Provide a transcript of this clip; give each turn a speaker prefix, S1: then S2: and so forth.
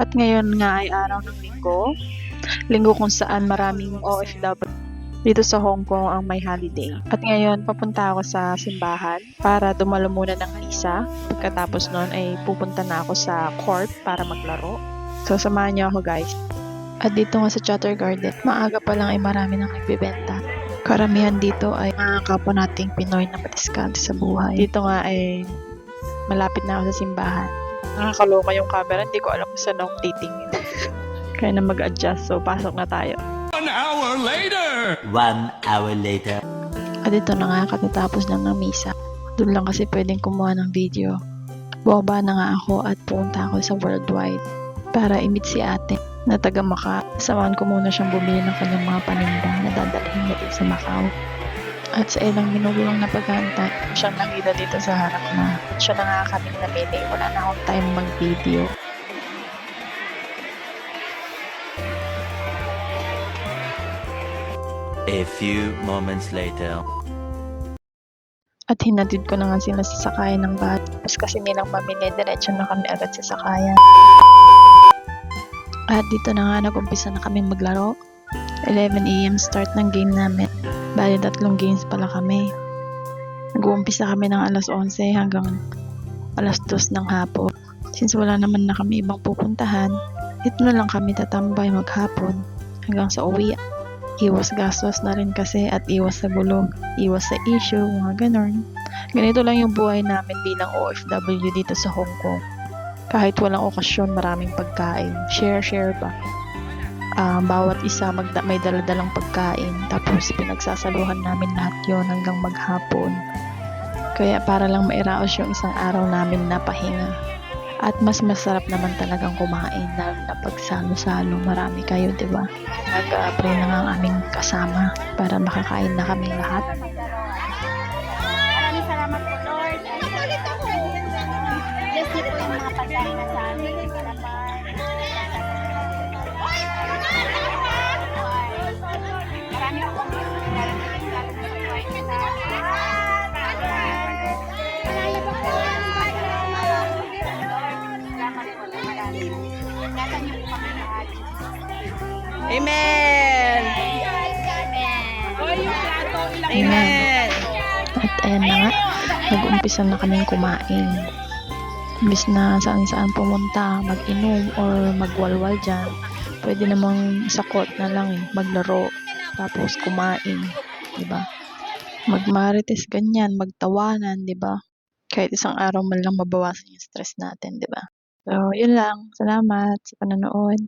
S1: At ngayon nga ay araw ng linggo. Linggo kung saan maraming OFW dito sa Hong Kong ang may holiday. At ngayon, papunta ako sa simbahan para dumalo muna ng misa. Pagkatapos nun ay pupunta na ako sa court para maglaro. So, samahan niyo ako guys. At dito nga sa Chatter Garden, maaga pa lang ay marami nang nagbibenta. Karamihan dito ay mga kapwa nating Pinoy na matiskante sa buhay. Dito nga ay malapit na ako sa simbahan. Nakakaloka yung camera, hindi ko alam kung saan ako titingin. Kaya na mag-adjust, so pasok na tayo.
S2: One hour later!
S3: One hour later.
S1: At ito na nga katatapos lang ng misa. Doon lang kasi pwedeng kumuha ng video. Bumaba na nga ako at pumunta ako sa Worldwide para i-meet si ate na taga Macau. Samahan ko muna siyang bumili ng kanyang mga paninda na dadalhin niya din sa Macau. At sa ilang minuto lang na paghantay, siyang nakita dito sa harap na siya na nga kaming namili. Wala na akong time mag-video.
S3: A few moments later.
S1: At hinatid ko na nga sila sa sakayan ng bus. Tapos kasi nilang mamili, diretso na kami agad sa sakayan. At dito na nga nag-umpisa na kami maglaro. 11am start ng game namin. Bali tatlong games pala kami. Nag-uumpisa kami ng alas 11 hanggang alas 2 ng hapon. Since wala naman na kami ibang pupuntahan, dito na lang kami tatambay maghapon hanggang sa uwi. Iwas gastos na rin kasi at iwas sa bulog, iwas sa issue, mga ganon. Ganito lang yung buhay namin bilang OFW dito sa Hong Kong. Kahit walang okasyon, maraming pagkain. Share-share ba? Ah, bawat isa magda- may daladalang pagkain. Tapos pinagsasaluhan namin lahat yon hanggang maghapon. Kaya para lang mairaos yung isang araw namin na pahinga. At mas masarap naman talagang kumain lalo na pag salo-salo. Marami kayo, di ba? Nag-pray na nga ang aming kasama para makakain na kami lahat.
S4: Salamat po, Lord. Bless niyo po yung mga pagkain na sa amin.
S1: Amen!
S4: Amen.
S1: Amen! At ayan na nga, nag-umpisa na kaming kumain. Imbis na saan-saan pumunta, mag-inom or magwalwal dyan, pwede namang sa court na lang eh, maglaro, tapos kumain, di ba? Magmarites ganyan, magtawanan, di ba? Kahit isang araw man lang mabawasan yung stress natin, di ba? So, yun lang. Salamat sa panonood.